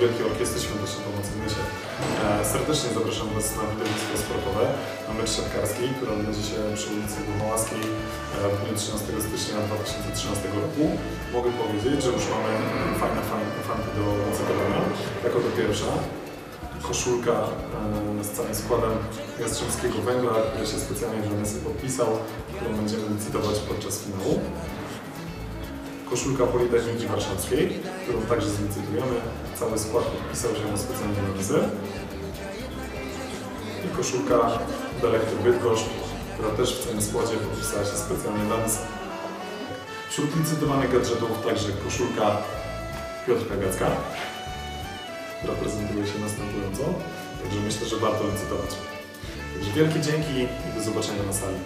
Wielkiej Orkiestry Świątecznej Pomocy w Nysie. E, Serdecznie zapraszam Was na widowisko sportowe na mecz siatkarski, który odbędzie się przy ulicy Górnołaskiej e, w dniu 13 stycznia 2013 roku. Mogę powiedzieć, że już mamy fajne fanty do licytowania. Jako to pierwsza koszulka e, z całym składem Jastrzębskiego Węgla, który się specjalnie dla nas podpisał, którą będziemy licytować podczas finału. Koszulka Politechniki Warszawskiej, którą także zlicytujemy. Cały skład podpisał się specjalnie dla nas. I koszulka Delektor Bydgoszcz, która też w całym składzie podpisała się specjalnie dla nas. Wśród licytowanych gadżetów także koszulka Piotrka Gacka, która prezentuje się następująco. Także myślę, że warto licytować. Także wielkie dzięki i do zobaczenia na sali.